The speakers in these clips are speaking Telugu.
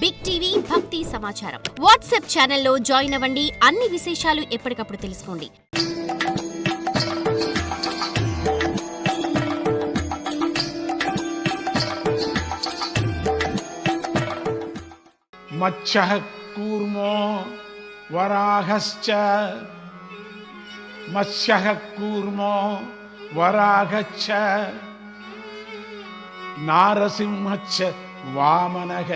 బిగ్ టీవీ భక్తి సమాచారం వాట్సాప్ ఛానల్లో జాయిన్ అవ్వండి. అన్ని విశేషాలు ఎప్పటికప్పుడు తెలుసుకోండి. మత్స్య కూర్మో వరాహశ్చ. మత్స్య కూర్మో వరాహచ్చ నారసింహచ్చ వామనః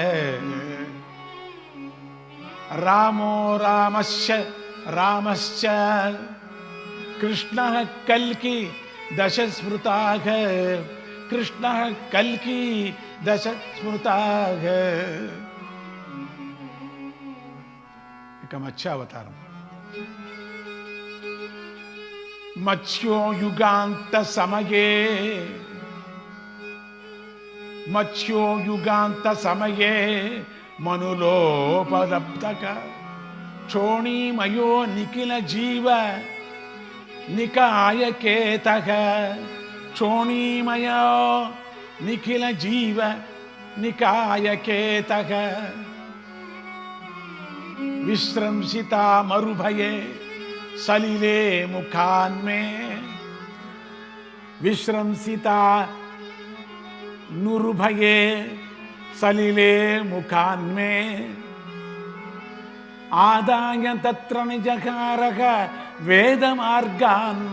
రామో రామశ్చ రామశ్చ కృష్ణः కల్కి దశ స్మృతాः కృష్ణः కల్కి దశ స్మృతాः ఇక మత్స్యావతారం మత్స్యో मत्स्यो युगांत समये मनुलोपलब्धक। क्षोणीमयो निखिल जीव निकाय केतः क्षोणीमयो निखिल जीव निकाय केतः विश्रंसिता मरुभये सलिले मुखान्मे। विश्रंसिता నురుభయే సలిలే ముఖాన్మే ఆదాయ తత్ర నిజకారక వేదమార్గాన్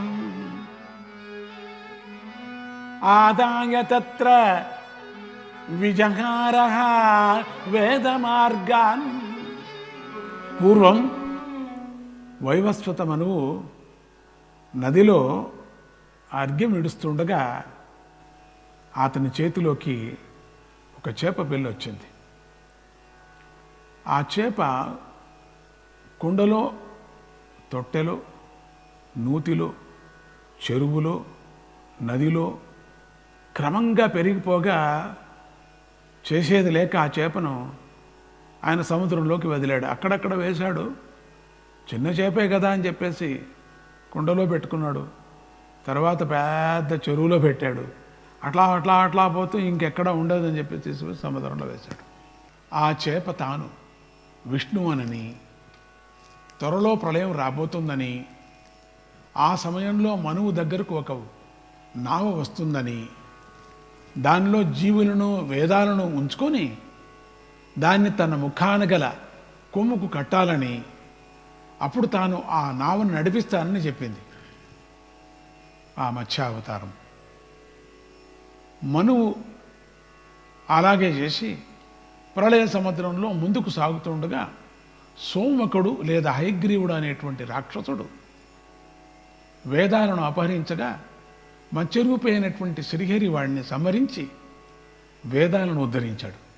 ఆదాయ తత్ర విజహార వేదమార్గాన్ పూర్వం వైవస్వత మనువు నదిలో అర్ఘ్యం ఇడుస్తుండగా అతని చేతిలోకి ఒక చేప పెళ్ళి వచ్చింది ఆ చేప కుండలో తొట్టెలో నూతిలో చెరువులో నదిలో క్రమంగా పెరిగిపోగా చేసేది లేక ఆ చేపను ఆయన సముద్రంలోకి వదిలాడు. అక్కడక్కడ వేశాడు. చిన్న చేపే కదా అని చెప్పేసి కుండలో పెట్టుకున్నాడు. తర్వాత పెద్ద చెరువులో పెట్టాడు. అట్లా అట్లా అట్లా పోతూ ఇంకెక్కడ ఉండదని చెప్పి తీసుకుని సముద్రంలో వేశాడు. ఆ చేప తాను విష్ణువనని త్వరలో ప్రళయం రాబోతుందని ఆ సమయంలో మనువు దగ్గరకు ఒక నావ వస్తుందని దానిలో జీవులను వేదాలను ఉంచుకొని దాన్ని తన ముఖాన గల కొమ్ముకు కట్టాలని అప్పుడు తాను ఆ నావను నడిపిస్తానని చెప్పింది. ఆ మత్స్యావతారం. మనువు అలాగే చేసి ప్రళయ సముద్రంలో ముందుకు సాగుతుండగా సోమకుడు లేదా హయగ్రీవుడు అనేటువంటి రాక్షసుడు వేదాలను అపహరించగా మత్స్యరూపైనటువంటి శ్రీహరి వాడిని సంహరించి వేదాలను ఉద్ధరించాడు.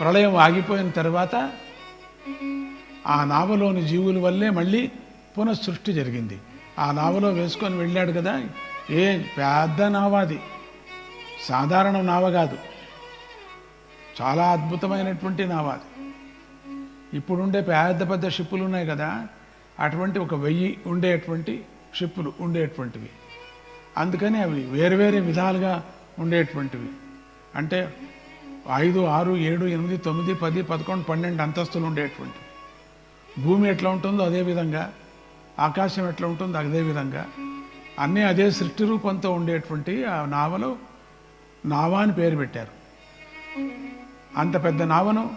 ప్రళయం ఆగిపోయిన తర్వాత ఆ నావలోని జీవుల వల్లే మళ్ళీ పునఃసృష్టి జరిగింది. ఆ నావలో వేసుకొని వెళ్ళాడు కదా ఏ పెద్ద నావాది. సాధారణ నావ కాదు. చాలా అద్భుతమైనటువంటి నావ అది. ఇప్పుడుండే పెద్ద పెద్ద షిప్పులు ఉన్నాయి కదా అటువంటి ఒక వెయ్యి ఉండేటువంటి షిప్పులు ఉండేటువంటివి. అందుకని అవి వేరు వేరే విధాలుగా ఉండేటువంటివి. అంటే ఐదు ఆరు ఏడు ఎనిమిది తొమ్మిది పది పదకొండు పన్నెండు అంతస్తులు ఉండేటువంటివి. భూమి ఎట్లా ఉంటుందో అదే విధంగా ఆకాశం ఎట్లా ఉంటుందో అదే విధంగా అన్నీ అదే సృష్టి రూపంతో ఉండేటువంటి ఆ నావలో నావా అని పేరు పెట్టారు. అంత పెద్ద నావను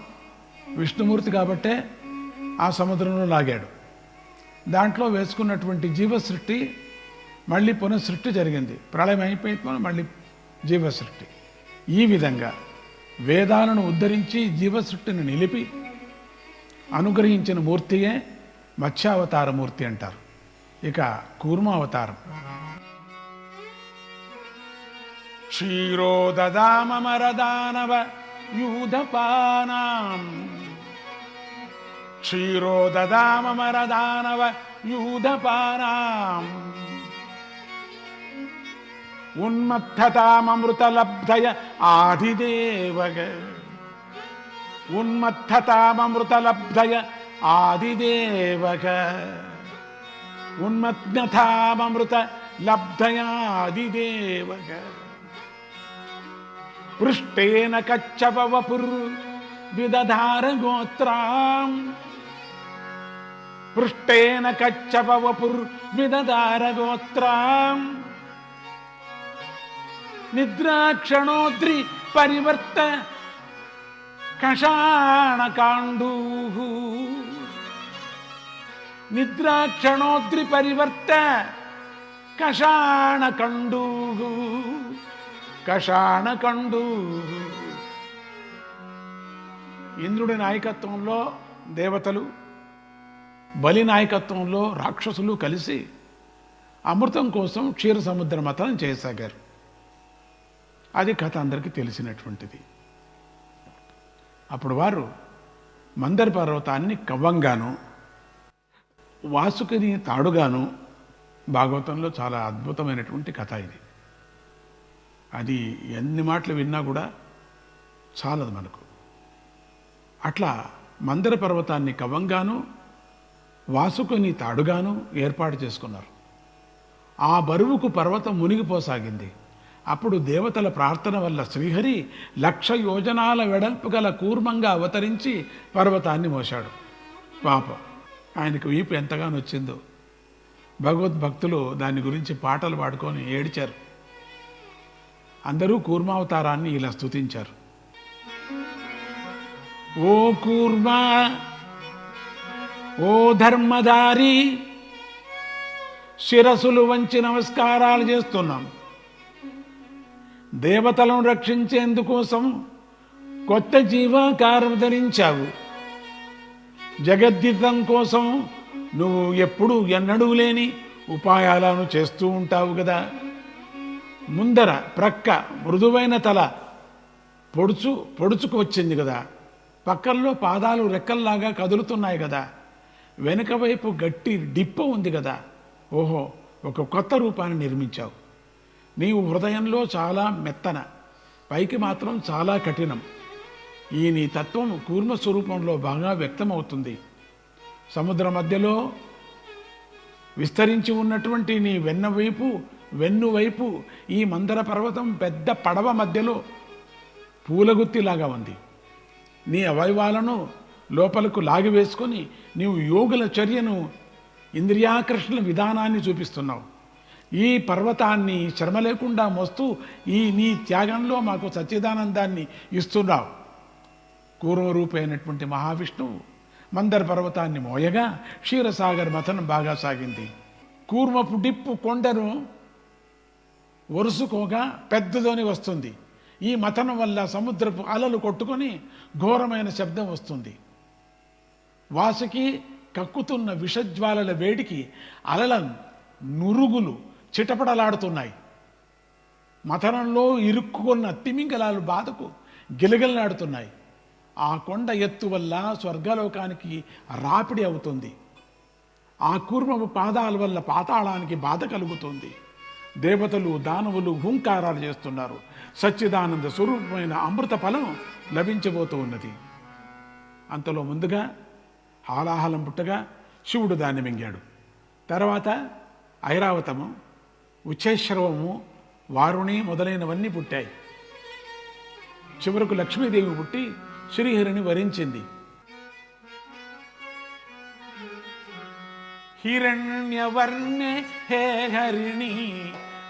విష్ణుమూర్తి కాబట్టే ఆ సముద్రంలో లాగాడు. దాంట్లో వేసుకున్నటువంటి జీవసృష్టి మళ్ళీ పునఃసృష్టి జరిగింది. ప్రళయం అయిపోయింది మళ్ళీ జీవసృష్టి. ఈ విధంగా వేదాలను ఉద్ధరించి జీవసృష్టిని నిలిపి అనుగ్రహించిన మూర్తియే మత్స్యావతార మూర్తి అంటారు. ఇక కూర్మావతారం. క్షీరోదదామరదానవ యూధపానాం. క్షీరోదదామరదానవ యూధపానాం. ఉన్మత్తతామృతలబ్ధయ ఆదిదేవగ. ఉన్మత్తతామృతలబ్ధయ ఆదిదేవగ. ఉన్మత్నథామృత पृष्ठेन कच्छपवपुर् विदधार गोत्राम् पृष्ठेन कच्छपवपुर् विदधार गोत्राम् निद्राक्षणोद्रि परिवर्त कषाणकाण्डूः निद्राक्षणोद्रि परिवर्त कषाणकण्डूः కషాణ కండు. ఇంద్రుడి నాయకత్వంలో దేవతలు బలి నాయకత్వంలో రాక్షసులు కలిసి అమృతం కోసం క్షీర సముద్ర మతనం చేయసాగారు. అది కథ అందరికీ తెలిసినటువంటిది. అప్పుడు వారు మందర పర్వతాన్ని కవ్వంగాను వాసుకిని తాడుగాను భాగవతంలో చాలా అద్భుతమైనటువంటి కథ ఇది. అది ఎన్ని మాటలు విన్నా కూడా చాలదు మనకు. అట్లా మందిర పర్వతాన్ని కవంగాను వాసుకుని తాడుగాను ఏర్పాటు చేసుకున్నారు. ఆ బరువుకు పర్వతం మునిగిపోసాగింది. అప్పుడు దేవతల ప్రార్థన వల్ల శ్రీహరి లక్ష యోజనాల వెడల్పు గల కూర్మంగా అవతరించి పర్వతాన్ని మోశాడు. పాప. ఆయనకు వీపు ఎంతగానో వచ్చిందో భగవద్భక్తులు దాని గురించి పాటలు పాడుకొని ఏడిచారు. అందరూ కూర్మావతారాన్ని ఇలా స్తుతించారు. ఓ కూర్మా ఓ ధర్మధారి శిరసులు వంచి నమస్కారాలు చేస్తున్నాం. దేవతలను రక్షించేందుకోసం కొత్త జీవాకారం ధరించావు. జగద్దితం కోసం నువ్వు ఎప్పుడు ఎన్నడూ లేని ఉపాయాలను చేస్తూ ఉంటావు కదా. ముందర ప్రక్క మృదువైన తల పొడుచు పొడుచుకు వచ్చింది కదా. పక్కల్లో పాదాలు రెక్కల్లాగా కదులుతున్నాయి కదా. వెనుక వైపు గట్టి డిప్ప ఉంది కదా. ఓహో ఒక కొత్త రూపాన్ని నిర్మించావు. నీవు హృదయంలో చాలా మెత్తన పైకి మాత్రం చాలా కఠినం. ఈ నీ తత్వం కూర్మ స్వరూపంలో బాగా వ్యక్తమవుతుంది. సముద్ర మధ్యలో విస్తరించి ఉన్నటువంటి నీ వెన్న వెన్నువైపు ఈ మందర పర్వతం పెద్ద పడవ మధ్యలో పూలగుత్తిలాగా ఉంది. నీ అవయవాలను లోపలకు లాగివేసుకొని నీవు యోగుల చర్యను ఇంద్రియాకర్షణ విధానాన్ని చూపిస్తున్నావు. ఈ పర్వతాన్ని శ్రమ లేకుండా మోస్తూ ఈ నీ త్యాగంలో మాకు సచ్చిదానందాన్ని ఇస్తున్నావు. కూర్మరూపైనటువంటి మహావిష్ణువు మందర పర్వతాన్ని మోయగా క్షీరసాగర్ మథనం బాగా సాగింది. కూర్మపు డిప్పు కొండను ఒరుసుకోగా పెద్దదోని వస్తుంది. ఈ మథనం వల్ల సముద్రపు అలలు కొట్టుకొని ఘోరమైన శబ్దం వస్తుంది. వాసుకి కక్కుతున్న విషజ్వాలల వేడికి అలల నురుగులు చిటపడలాడుతున్నాయి మథనంలో ఇరుక్కున్న తిమింగలాలు బాధకు గిలగిలనాడుతున్నాయి ఆ కొండ ఎత్తు వల్ల స్వర్గలోకానికి రాపిడి అవుతుంది. ఆ కూర్మపు పాదాల వల్ల పాతాళానికి బాధ కలుగుతుంది. దేవతలు దానవులు హుంకారాలు చేస్తున్నారు. సచ్చిదానంద స్వరూపమైన అమృత ఫలం లభించబోతూ ఉన్నది. అంతలో ముందుగా హాలాహలం పుట్టగా శివుడు దాన్ని మింగాడు. తర్వాత ఐరావతము ఉచ్చేశ్రవము వారుణి మొదలైనవన్నీ పుట్టాయి. చివరకు లక్ష్మీదేవి పుట్టి శ్రీహరిని వరించింది. हिरण्यवर्णे हे हरिणी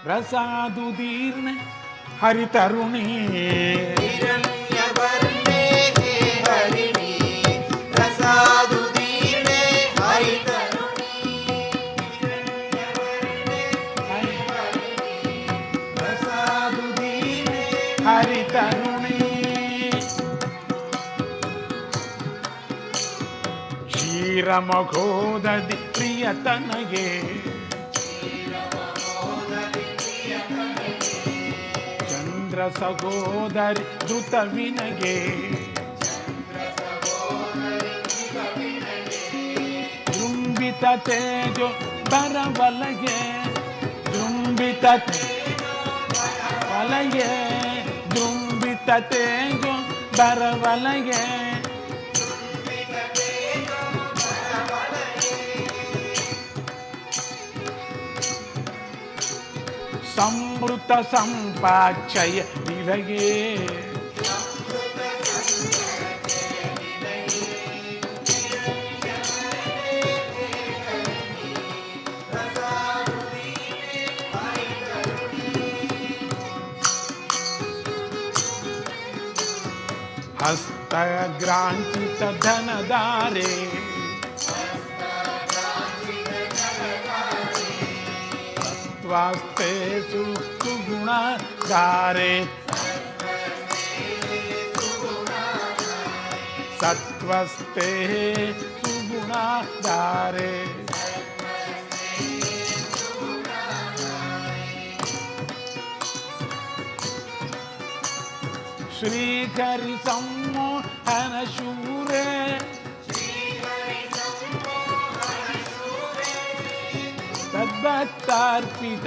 रसादुदीर्ण हरितरुणी हिरण्यवर्णे हे हरिणी रसादुदीर्णे हरितरुणी हिरण्यवर्णे हे हरिणी रसादुदीर्णे हरितरुणी क्षीरमघोदधि ಪ್ರಿಯತನಗೆ ಚಂದ್ರ ಸಹೋದರಿ ಧೃತ ವಿನಗೆ. ಜೃಂಬಿತ ತೇಜೋ ಬರವಲಗೆ. ಬೃಂಬಿತ ತೇಜೋ ಬರವಲಗೆ. ಜೃಂಬಿತ ತೇಜೋ ಬರವಲಗೆ. సమృత సంపాచయ నిలయే हस्तग्राञ्चितधनदारे स्वास्ते सु सुगुणा गारे सत्वस्ते सुगुणा गारे श्रीकरि सम्मोहनशूरे तद्भक्तार्पित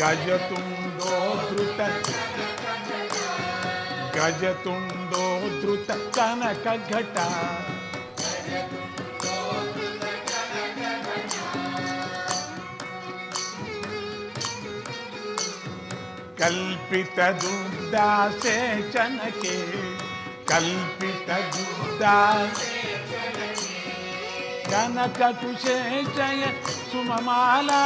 गज तुंडो द्रुत, गज तुंडो गजतुण्डो धृत गजतुण्डो धृत कनकघटा कल्पितदुर्दासे चनके कनक कुशे जय सुमला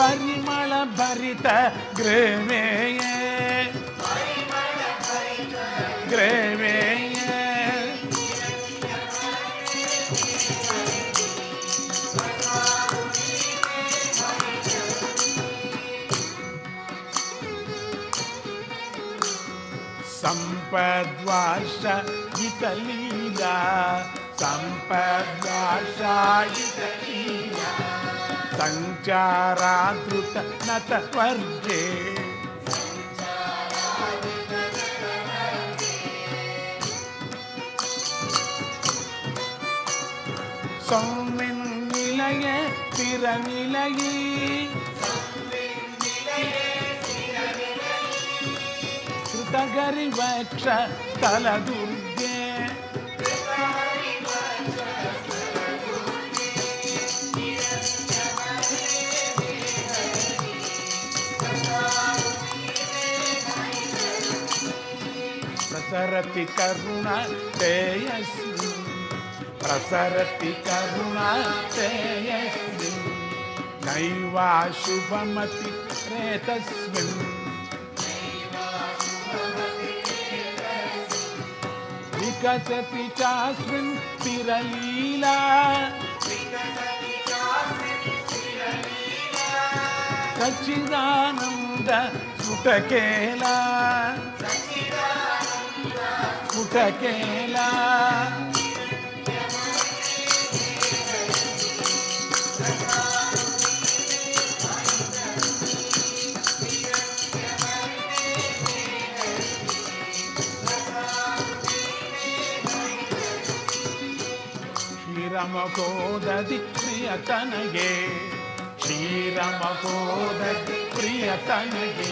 ಪರಿಮಳ ಭರಿತ ಗ್ರೇಮೇಯೇ ಗ್ರೇಮೇಯೇ ಸಂಪದ್ವಾರ್ಷ ಇತಲೀಲ ಸಂಪದ್ವಾರ್ಷ ಇತಲೀಲ సంచారాధృత నతవర్గే சோமின் நிலைய திறநிலையே கிருதகரிவற்ற தலதுர்க ప్రసరతి కరుణ తేజస్వి ప్రసరతి కరుణ తేజస్వి నైవాశుభమతి ప్రేతస్మిన్ వికసతి చాస్మిన్ తిరలీలా. సచ్చిదానంద సుటకేలా. स्फुटकेला ಶ್ರೀರಮಗೋದದಿ ಪ್ರಿಯತನಗೆ ಶ್ರೀರಮಗೋದದಿ ಪ್ರಿಯತನಗೆ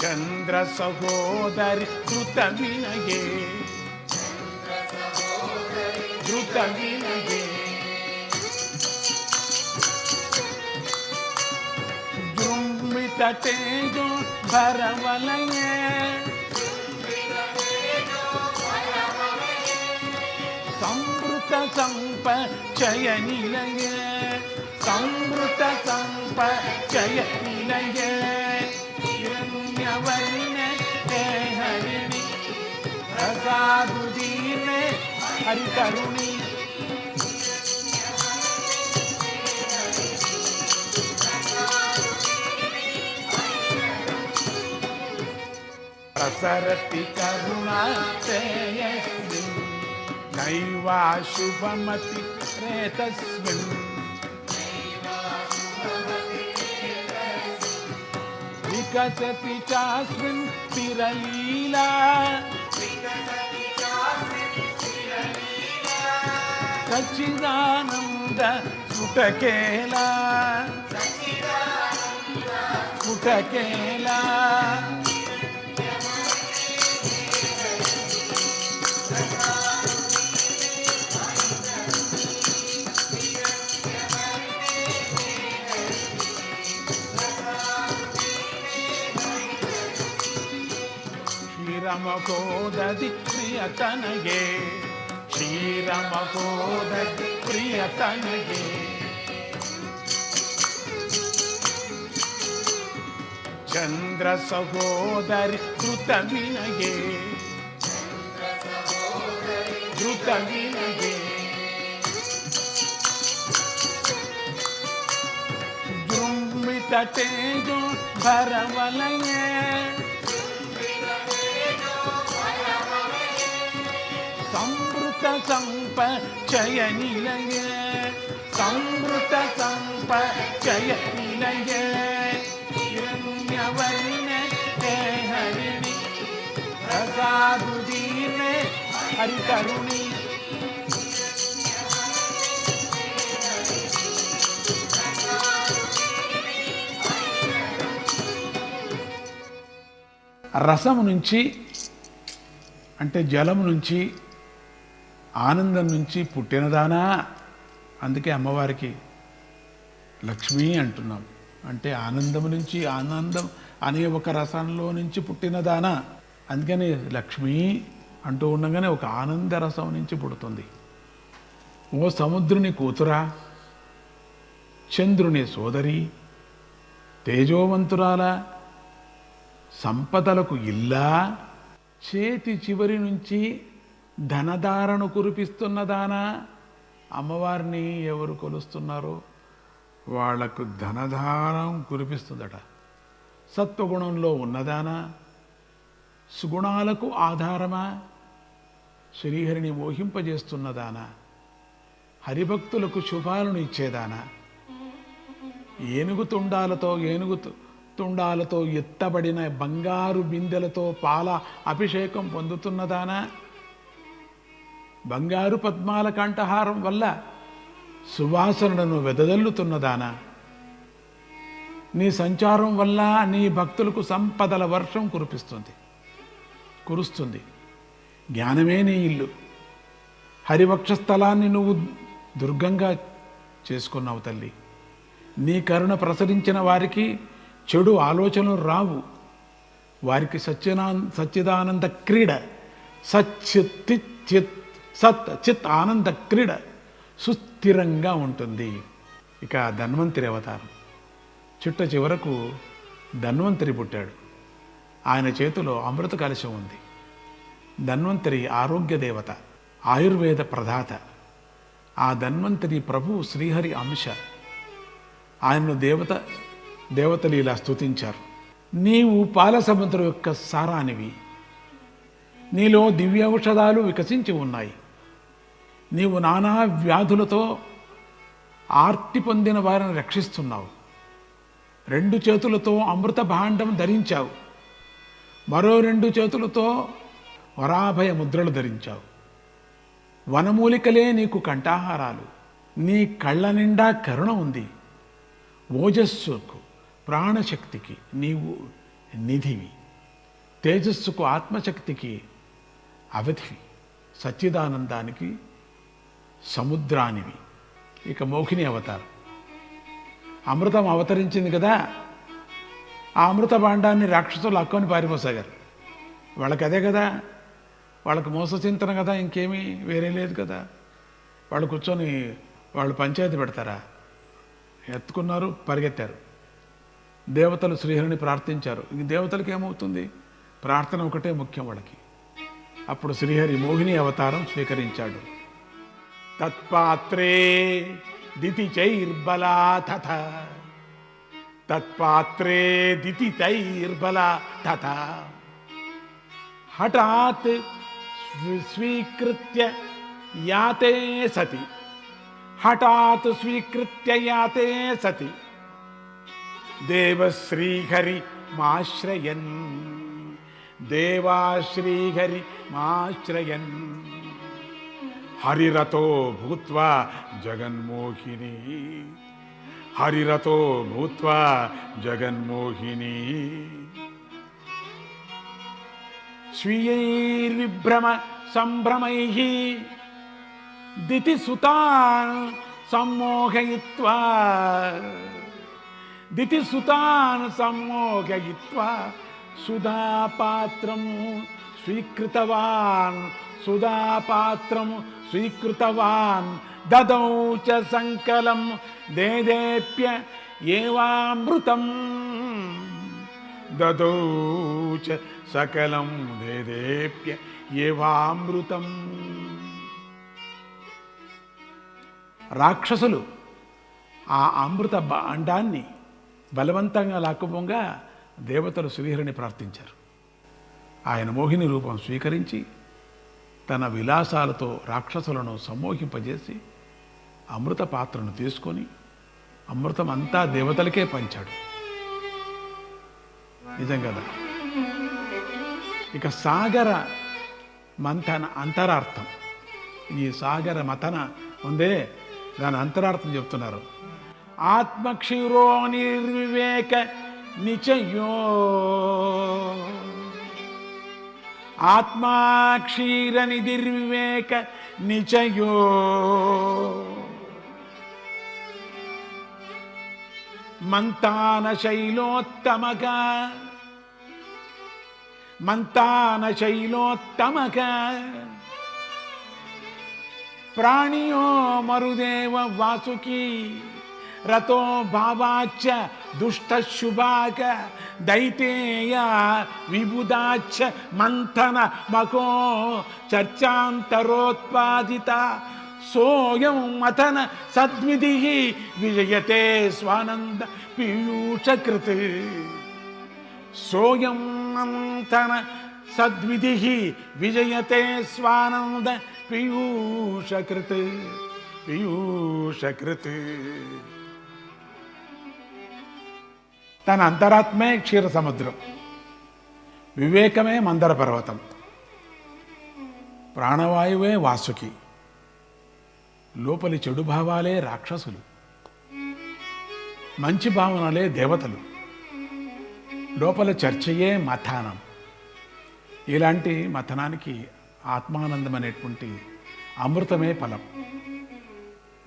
ಚಂದ್ರ ಸಹೋದರಿ ಧೃತ ವಿನಗೆ ಧೃತ ವಿನಗೆ ಜೃಂಭಿತ ತೇಜೋ ಭರವಲಯೇ ಸಂವೃತ ಸಂಪ ಚಯ ನಿಲಯ ಸಂವೃತ ಸಂಪ ಚಯ ನಿಲಯ कवन्नते हरिणि प्रसादुदीर्णे हरितरुणी प्रसरति करुणातेयस्मिन् नैवाशुभमति प्रेतस्मिन् विकसति चास्मिन् स्थिरलीला सच्चिदानन्द स्फुटकेला स्फुटकेला श्रीरमकोदति प्रियतनगे श्रीरमकोदति प्रियतनगे चन्द्रसहोदरि गे कृतविनगे जृम्बिततेजो भरवलये సంప సంపచయ నిలయ సంప చయ నిలయ రమ్యవర్ణ హరిణి రసాదుదీర్ణ హరితరుణి రసము నుంచి అంటే జలము నుంచి ఆనందం నుంచి పుట్టినదానా? అందుకే అమ్మవారికి లక్ష్మి అంటున్నాం. అంటే ఆనందం నుంచి ఆనందం అనే ఒక రసంలో నుంచి పుట్టినదానా? అందుకని లక్ష్మి అంటూ ఉండగానే ఒక ఆనంద రసం నుంచి పుడుతుంది. ఓ సముద్రుని కూతురా చంద్రుని సోదరి తేజోవంతురాల సంపదలకు ఇల్లా చేతి చివరి నుంచి ధనధారను కురిపిస్తున్నదానా అమ్మవారిని ఎవరు కొలుస్తున్నారో వాళ్ళకు ధనధారం కురిపిస్తుందట. సత్వగుణంలో ఉన్నదానా సుగుణాలకు ఆధారమా? శ్రీహరిని మోహింపజేస్తున్నదానా హరిభక్తులకు శుభాలను ఇచ్చేదానా ఏనుగు తుండాలతో ఏనుగు తు- తుండాలతో ఎత్తబడిన బంగారు బిందెలతో పాల అభిషేకం పొందుతున్నదానా బంగారు పద్మాల కంఠహారం వల్ల సువాసనలను వెదజల్లుతున్నదానా నీ సంచారం వల్ల నీ భక్తులకు సంపదల వర్షం కురిపిస్తుంది కురుస్తుంది. జ్ఞానమే నీ ఇల్లు. హరివక్షస్థలాన్ని నువ్వు దుర్గంగా చేసుకున్నావు తల్లి. నీ కరుణ ప్రసరించిన వారికి చెడు ఆలోచనలు రావు. వారికి సత్యనా సచ్చిదానంద క్రీడ సచ్చిత్ చిత్ సత్ చిత్ ఆనంద క్రీడ సుస్థిరంగా ఉంటుంది. ఇక ధన్వంతరి అవతారం. చిట్ట చివరకు ధన్వంతరి పుట్టాడు. ఆయన చేతిలో అమృత కలశం ఉంది. ధన్వంతరి ఆరోగ్య దేవత ఆయుర్వేద ప్రధాత. ఆ ధన్వంతరి ప్రభు శ్రీహరి అంశ. ఆయన్ను దేవత దేవతలు ఇలా స్తుతించారు. నీవు పాల సముద్రం యొక్క సారానివి. నీలో దివ్య ఔషధాలు వికసించి ఉన్నాయి. నీవు నానా వ్యాధులతో ఆర్తి పొందిన వారిని రక్షిస్తున్నావు. రెండు చేతులతో అమృత భాండం ధరించావు. మరో రెండు చేతులతో వరాభయ ముద్రలు ధరించావు. వనమూలికలే నీకు కంఠాహారాలు. నీ కళ్ళ నిండా కరుణ ఉంది. ఓజస్సుకు ప్రాణశక్తికి నీవు నిధివి. తేజస్సుకు ఆత్మశక్తికి అవధివి. సచ్చిదానందానికి సముద్రానివి. ఇక మోహిని అవతారం. అమృతం అవతరించింది కదా ఆ అమృత భాండాన్ని రాక్షసులు అక్కని పారిపోసాగారు. వాళ్ళకి అదే కదా వాళ్ళకి మోసచింతన కదా ఇంకేమీ వేరే లేదు కదా. వాళ్ళు కూర్చొని వాళ్ళు పంచాయతీ పెడతారా? ఎత్తుకున్నారు పరిగెత్తారు. దేవతలు శ్రీహరిని ప్రార్థించారు. ఇంక దేవతలకు ఏమవుతుంది? ప్రార్థన ఒకటే ముఖ్యం వాళ్ళకి. అప్పుడు శ్రీహరి మోహిని అవతారం స్వీకరించాడు. తత్పాత్రే దితి చైర్బలా తథ. తత్పాత్రే దితి తైర్బలా తథ. హఠాత్ స్వీకృత్య యాతే సతి. హఠాత్ స్వీకృత్య యాతే సతి. దేవశ్రీహరి మాశ్రయన్. దేవాశ్రీహరి మాశ్రయన్. హరిరతో భూత్వా జగన్మోహిని. హరిరతో భూత్వా జగన్మోహిని. స్వీయైర్విభ్రమ సంభ్రమై దితిసుతాన్ సమ్మోహయిత్వా. దితిసుతాన్ సమ్మోహయిత్వా. సుధాపాత్రం స్వీకృతవాన్ సుధాపాత్రం స్వీకృతవాన్. దదౌ చ సంకలం దేదేప్య ఏవామృతం. దదౌ చ సకలం దేదేప్య ఏవామృతం. రాక్షసులు ఆ అమృత అండాన్ని బలవంతంగా లాక్కుపోగా దేవతలు శ్రీహరిని ప్రార్థించారు. ఆయన మోహిని రూపం స్వీకరించి తన విలాసాలతో రాక్షసులను సమ్మోహింపజేసి అమృత పాత్రను తీసుకొని అమృతం అంతా దేవతలకే పంచాడు. నిజం కదా? ఇక సాగర మంథన అంతరార్థం. ఈ సాగర మథన ఉందే దాని అంతరార్థం చెప్తున్నారు. ఆత్మక్షీరో నిర్వివేక నిచయో ఆత్మాక్షీర నిధిర్వివేక నిచయో. మంతాన శైలోత్తమక మంతాన శైలోత్తమక ప్రాణియో మరుదేవ వాసుకి రతో భావాచ दुष्टशुभाग दैतेय विबुदाच्छ मन्थन मको चर्चान्तरोत्पादिता सोऽयं मथन सद्विधिः विजयते स्वानन्द पीयूषकृत्। सोऽयं मन्थन सद्विधिः विजयते स्वानन्द पीयूषकृत्। पीयूषकृत्। తన అంతరాత్మే క్షీర సముద్రం వివేకమే మందర పర్వతం. ప్రాణవాయువే వాసుకి. లోపలి చెడు భావాలే రాక్షసులు. మంచి భావనలే దేవతలు. లోపల చర్చయే మథానం. ఇలాంటి మథనానికి ఆత్మానందం అనేటువంటి అమృతమే ఫలం.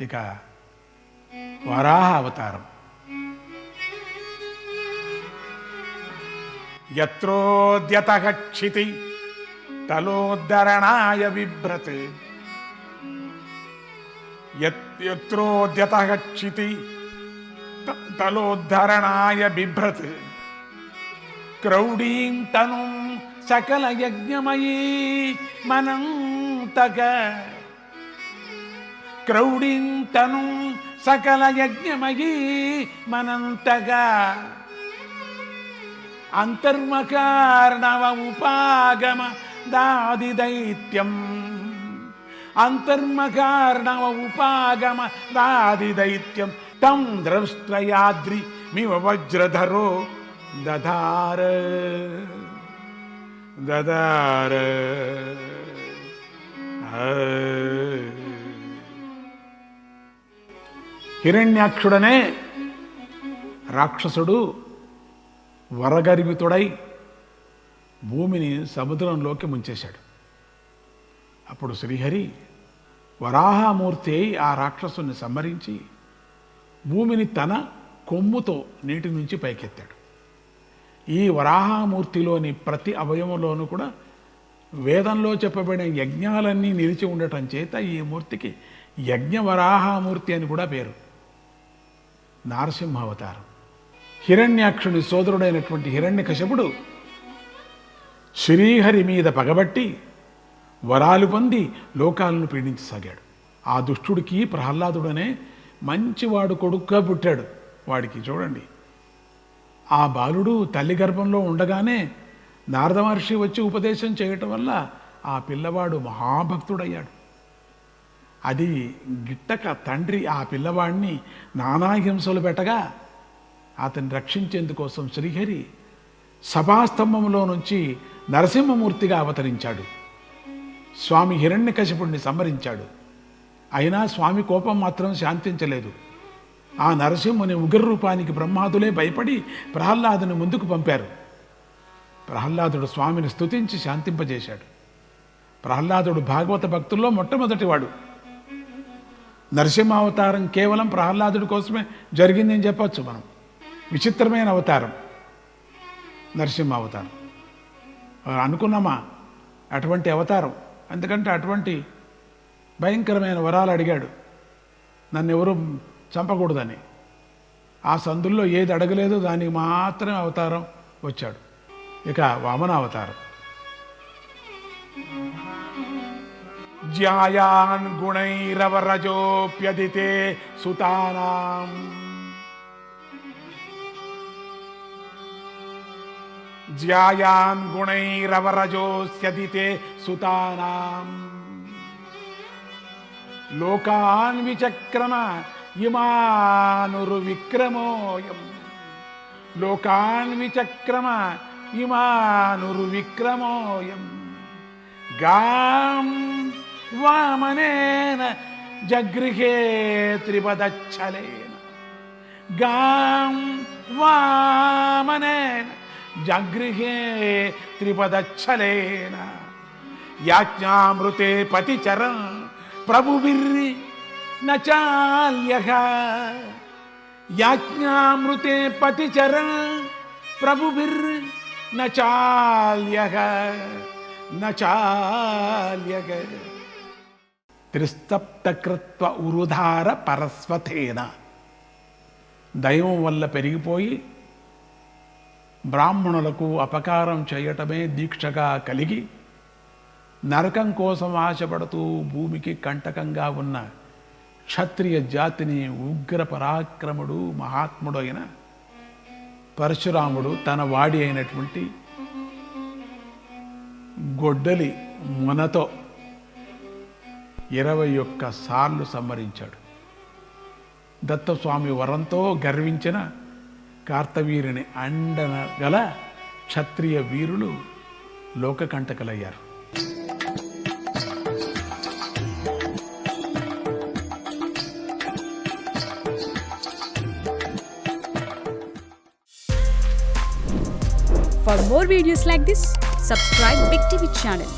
ఇక వరాహ అవతారం. యత్రోద్యతక్షితి తలోద్ధరణాయ బిభ్రత్. యత్రోద్యతక్షితి తలోద్ధరణాయ బిభ్రత్. క్రౌడీం తను సకల యజ్ఞమయీ మనంతగ. క్రౌడీం తను సకల యజ్ఞమయీ మనంతగా. అంతర్మకారణవ ఉపాగమ దాది దైత్యం అంతర్మకారణవ ఉపాగమ దాది దైత్యం తం ద్రష్ట్రయాద్రి మివ వజ్రధరో దధార. దదార హిరణ్యాక్షుడనే రాక్షసుడు వరగరిమితుడై భూమిని సముద్రంలోకి ముంచేశాడు. అప్పుడు శ్రీహరి వరాహమూర్తి అయి ఆ రాక్షసుని సంహరించి భూమిని తన కొమ్ముతో నీటి నుంచి పైకెత్తాడు. ఈ వరాహమూర్తిలోని ప్రతి అవయవంలోనూ కూడా వేదంలో చెప్పబడిన యజ్ఞాలన్నీ నిలిచి ఉండటం చేత ఈ మూర్తికి యజ్ఞ వరాహమూర్తి అని కూడా పేరు. నారసింహ అవతారం హిరణ్యాక్షుని సోదరుడైనటువంటి హిరణ్యకశపుడు శ్రీహరి మీద పగబట్టి వరాలు పొంది లోకాలను పీడించసాగాడు. ఆ దుష్టుడికి ప్రహ్లాదుడనే మంచివాడు కొడుకుగా పుట్టాడు. వాడికి చూడండి. ఆ బాలుడు తల్లి గర్భంలో ఉండగానే నారద మహర్షి వచ్చి ఉపదేశం చేయటం వల్ల ఆ పిల్లవాడు మహాభక్తుడయ్యాడు. అది గిట్టక తండ్రి ఆ పిల్లవాడిని నానా హింసలు పెట్టగా అతన్ని రక్షించేందుకోసం శ్రీహరి సభాస్తంభంలో నుంచి నరసింహమూర్తిగా అవతరించాడు. స్వామి హిరణ్యకశిపుణ్ణి సంహరించాడు. అయినా స్వామి కోపం మాత్రం శాంతించలేదు. ఆ నరసింహుని ఉగ్ర రూపానికి బ్రహ్మాదులే భయపడి ప్రహ్లాదుని ముందుకు పంపారు. ప్రహ్లాదుడు స్వామిని స్తుతించి శాంతింపజేశాడు. ప్రహ్లాదుడు భాగవత భక్తుల్లో మొట్టమొదటివాడు. నరసింహావతారం కేవలం ప్రహ్లాదుడి కోసమే జరిగిందని చెప్పొచ్చు మనం. విచిత్రమైన అవతారం నరసింహావతారం అనుకున్నామా? అటువంటి అవతారం. ఎందుకంటే అటువంటి భయంకరమైన వరాలు అడిగాడు. నన్ను ఎవరు చంపకూడదని. ఆ సందుల్లో ఏది అడగలేదో దానికి మాత్రమే అవతారం వచ్చాడు. ఇక వామన అవతారం. జ్యాయాన్ గుణైరవరజోప్యదితే ज्यायां गुणैरवरजोऽस्यदिते सुता लोकान विचक्रम इमानुरुविक्रमोऽयम्। लोकान विचक्रम इमानुरुविक्रमोऽयम्। गाम वामनेन जगृहे त्रिपदच्छलेन। गाम वामनेन త్రిపదచ్చలేన గాం వామనేన జగృహే త్రిపదచ్చలేన యాజ్ఞామృతే పతిచరం ప్రభుభిర్రి నచాల్యః యాజ్ఞామృతే పతిచరం ప్రభుభిర్రి నచాల్యః నచాల్యః త్రిస్తప్తకృత్వ ఉరుధార పరస్వతేన దైవం వల్ల పెరిగిపోయి బ్రాహ్మణులకు అపకారం చేయటమే దీక్షగా కలిగి నరకం కోసం ఆశపడుతూ భూమికి కంటకంగా ఉన్న క్షత్రియ జాతిని ఉగ్ర పరాక్రముడు మహాత్ముడు అయిన పరశురాముడు తన వాడి అయినటువంటి గొడ్డలి మొనతో ఇరవై ఒక్క సార్లు సంహరించాడు. దత్తస్వామి వరంతో గర్వించిన కార్తవీరుని అండన గల క్షత్రియ వీరులు లోకకంటకులయ్యారు For more videos like this, subscribe Big TV channel